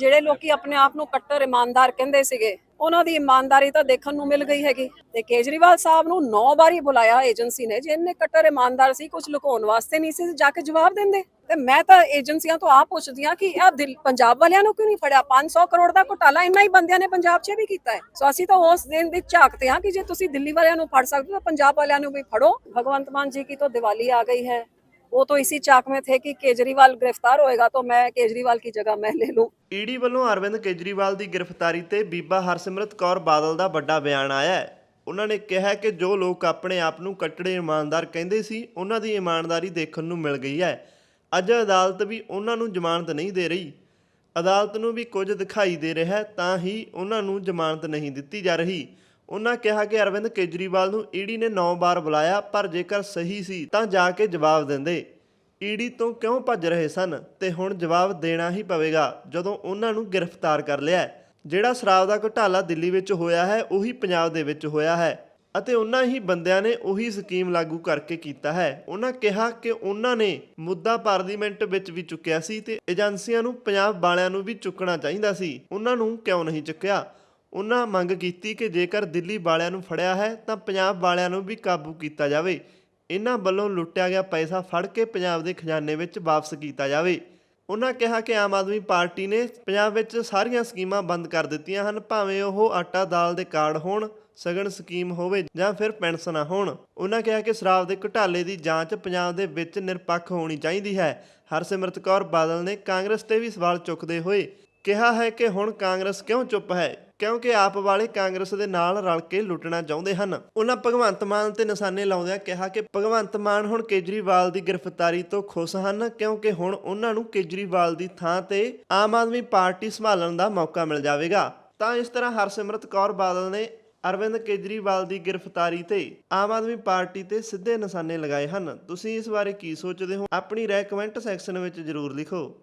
ਜਿਹੜੇ ਲੋਕੀ ਆਪਣੇ ਆਪ ਨੂੰ ਕੱਟਰ ਇਮਾਨਦਾਰ ਕਹਿੰਦੇ ਸੀਗੇ, ਉਹਨਾਂ ਦੀ ਇਮਾਨਦਾਰੀ ਤਾਂ ਦੇਖਣ ਨੂੰ ਮਿਲ ਗਈ ਹੈਗੀ। ਤੇ ਕੇਜਰੀਵਾਲ ਸਾਹਿਬ ਨੂੰ 9 ਵਾਰੀ ਬੁਲਾਇਆ ਏਜੰਸੀ ਨੇ, ਜੇ ਕੱਟਰ ਇਮਾਨਦਾਰ ਸੀ ਕੁਝ ਲੁਕਾਉਣ ਵਾਸਤੇ ਨਹੀਂ ਸੀ ਜਾ ਕੇ ਜਵਾਬ ਦਿੰਦੇ। ਤੇ ਮੈਂ ਤਾਂ ਏਜੰਸੀਆਂ ਤੋਂ ਆਪ ਪੁੱਛਦੀ ਆ ਕਿ ਇਹ ਪੰਜਾਬ ਵਾਲਿਆਂ ਨੂੰ ਕਿਉਂ ਨਹੀਂ ਫੜਿਆ? 500 ਕਰੋੜ ਦਾ ਘੁਟਾਲਾ ਇੰਨਾ ਹੀ ਬੰਦਿਆਂ ਨੇ ਪੰਜਾਬ 'ਚ ਵੀ ਕੀਤਾ ਹੈ। ਸੋ ਅਸੀਂ ਤਾਂ ਉਸ ਦਿਨ ਦੀ ਝਾਕਦੇ ਹਾਂ ਕਿ ਜੇ ਤੁਸੀਂ ਦਿੱਲੀ ਵਾਲਿਆਂ ਨੂੰ ਫੜ ਸਕਦੇ ਹੋ, ਤਾਂ ਪੰਜਾਬ ਵਾਲਿਆਂ ਨੂੰ ਵੀ ਫੜੋ। ਭਗਵੰਤ ਮਾਨ ਜੀ ਕੀ ਤਾਂ ਦੀਵਾਲੀ ਆ ਗਈ ਹੈ? वो तो इसी चाक में थे कि केजरीवाल गिरफ्तार होएगा तो मैं केजरीवाल की जगह मैं ले लूं ਈਡੀ ਵੱਲੋਂ ਅਰਵਿੰਦ ਕੇਜਰੀਵਾਲ ਦੀ ਗ੍ਰਿਫਤਾਰੀ ਤੇ ਬੀਬਾ ਹਰਸਿਮਰਤ ਕੌਰ ਬਾਦਲ ਦਾ ਵੱਡਾ ਬਿਆਨ ਆਇਆ ਹੈ ਉਹਨਾਂ ਨੇ ਕਿਹਾ ਕਿ ਜੋ ਲੋਕ ਆਪਣੇ ਆਪ ਨੂੰ ਕੱਟੜੇ ਇਮਾਨਦਾਰ ਕਹਿੰਦੇ ਸੀ ਉਹਨਾਂ ਦੀ ਇਮਾਨਦਾਰੀ ਦੇਖਣ ਨੂੰ ਮਿਲ ਗਈ ਹੈ ਅੱਜ ਅਦਾਲਤ ਵੀ ਉਹਨਾਂ ਨੂੰ ਜ਼ਮਾਨਤ ਨਹੀਂ ਦੇ ਰਹੀ ਅਦਾਲਤ ਨੂੰ ਵੀ ਕੁਝ ਦਿਖਾਈ ਦੇ ਰਿਹਾ ਹੈ ਤਾਂ ਹੀ ਉਹਨਾਂ ਨੂੰ ਜ਼ਮਾਨਤ ਨਹੀਂ ਦਿੱਤੀ ਜਾ ਰਹੀ ਉਹਨਾਂ ਕਿਹਾ ਕਿ ਅਰਵਿੰਦ ਕੇਜਰੀਵਾਲ ਨੂੰ ਈਡੀ ਨੇ 9 ਵਾਰ ਬੁਲਾਇਆ, ਪਰ ਜੇਕਰ ਸਹੀ ਸੀ ਤਾਂ ਜਾ ਕੇ ਜਵਾਬ ਦਿੰਦੇ। ਈਡੀ ਤੋਂ ਕਿਉਂ ਭੱਜ ਰਹੇ ਸਨ? ਤੇ ਹੁਣ ਜਵਾਬ ਦੇਣਾ ਹੀ ਪਵੇਗਾ, ਜਦੋਂ ਉਹਨਾਂ ਨੂੰ ਗ੍ਰਿਫਤਾਰ ਕਰ ਲਿਆ ਜਿਹੜਾ ਸ਼ਰਾਬ ਦਾ ਘੁਟਾਲਾ ਦਿੱਲੀ ਵਿੱਚ ਹੋਇਆ ਹੈ, ਉਹੀ ਪੰਜਾਬ ਦੇ ਵਿੱਚ ਹੋਇਆ ਹੈ। ਅਤੇ ਉਹਨਾਂ ਹੀ ਬੰਦਿਆਂ ਨੇ ਉਹੀ ਸਕੀਮ ਲਾਗੂ ਕਰਕੇ ਕੀਤਾ ਹੈ। ਉਹਨਾਂ ਕਿਹਾ ਕਿ ਉਹਨਾਂ ਨੇ ਮੁੱਦਾ ਪਾਰਲੀਮੈਂਟ ਵਿੱਚ ਵੀ ਚੁੱਕਿਆ ਸੀ ਤੇ ਏਜੰਸੀਆਂ ਨੂੰ ਪੰਜਾਬ ਵਾਲਿਆਂ ਨੂੰ ਵੀ ਚੁੱਕਣਾ ਚਾਹੀਦਾ ਸੀ। ਉਹਨਾਂ ਨੂੰ ਕਿਉਂ ਨਹੀਂ ਚੁੱਕਿਆ? ਉਹਨਾਂ ਮੰਗ ਕੀਤੀ ਕਿ ਜੇਕਰ ਦਿੱਲੀ ਵਾਲਿਆਂ ਨੂੰ ਫੜਿਆ ਹੈ, ਤਾਂ ਪੰਜਾਬ ਵਾਲਿਆਂ ਨੂੰ ਵੀ ਕਾਬੂ ਕੀਤਾ ਜਾਵੇ। ਇਹਨਾਂ ਵੱਲੋਂ ਲੁੱਟਿਆ ਗਿਆ ਪੈਸਾ ਫੜ ਕੇ ਪੰਜਾਬ ਦੇ ਖਜ਼ਾਨੇ ਵਿੱਚ ਵਾਪਸ ਕੀਤਾ ਜਾਵੇ। ਉਹਨਾਂ ਕਿਹਾ ਕਿ ਆਮ ਆਦਮੀ ਪਾਰਟੀ ਨੇ ਪੰਜਾਬ ਵਿੱਚ ਸਾਰੀਆਂ ਸਕੀਮਾਂ ਬੰਦ ਕਰ ਦਿੱਤੀਆਂ ਹਨ, ਭਾਵੇਂ ਉਹ ਆਟਾ ਦਾਲ ਦੇ ਕਾਰਡ ਹੋਣ, ਸਗਨ ਸਕੀਮ ਹੋਵੇ ਜਾਂ ਫਿਰ ਪੈਨਸ਼ਨਾਂ ਹੋਣ। ਉਹਨਾਂ ਕਿਹਾ ਕਿ ਸ਼ਰਾਬ ਦੇ ਘੁਟਾਲੇ ਦੀ ਜਾਂਚ ਪੰਜਾਬ ਦੇ ਵਿੱਚ ਨਿਰਪੱਖ ਹੋਣੀ ਚਾਹੀਦੀ ਹੈ। ਹਰਸਿਮਰਤ ਕੌਰ ਬਾਦਲ ਨੇ ਕਾਂਗਰਸ ਤੇ ਵੀ ਸਵਾਲ ਚੁੱਕਦੇ ਹੋਏ ਕਿਹਾ ਹੈ ਕਿ ਹੁਣ ਕਾਂਗਰਸ ਕਿਉਂ ਚੁੱਪ ਹੈ? ਕਿਉਂਕਿ ਆਪ ਵਾਲੇ ਕਾਂਗਰਸ ਦੇ ਨਾਲ ਰਲ ਕੇ ਲੁੱਟਣਾ ਚਾਹੁੰਦੇ ਹਨ। ਉਹਨਾਂ ਭਗਵੰਤ ਮਾਨ ਤੇ ਨਿਸ਼ਾਨੇ ਲਾਉਂਦਿਆਂ ਕਿਹਾ ਕਿ ਭਗਵੰਤ ਮਾਨ ਹੁਣ ਕੇਜਰੀਵਾਲ ਦੀ ਗ੍ਰਿਫਤਾਰੀ ਤੋਂ ਖੁਸ਼ ਹਨ ਕਿਉਂਕਿ ਹੁਣ ਉਹਨਾਂ ਨੂੰ ਕੇਜਰੀਵਾਲ ਦੀ ਥਾਂ ਤੇ ਆਮ ਆਦਮੀ ਪਾਰਟੀ ਸੰਭਾਲਣ ਦਾ ਮੌਕਾ ਮਿਲ ਜਾਵੇਗਾ। ਤਾਂ ਇਸ ਤਰ੍ਹਾਂ ਹਰਸਿਮਰਤ ਕੌਰ ਬਾਦਲ ਨੇ ਅਰਵਿੰਦ ਕੇਜਰੀਵਾਲ ਦੀ ਗ੍ਰਿਫਤਾਰੀ ਤੇ ਆਮ ਆਦਮੀ ਪਾਰਟੀ ਤੇ ਸਿੱਧੇ ਨਿਸ਼ਾਨੇ ਲਗਾਏ ਹਨ। ਤੁਸੀਂ ਇਸ ਬਾਰੇ ਕੀ ਸੋਚਦੇ ਹੋ? ਆਪਣੀ ਰਾਏ ਕਮੈਂਟ ਸੈਕਸ਼ਨ ਵਿੱਚ ਜ਼ਰੂਰ ਲਿਖੋ।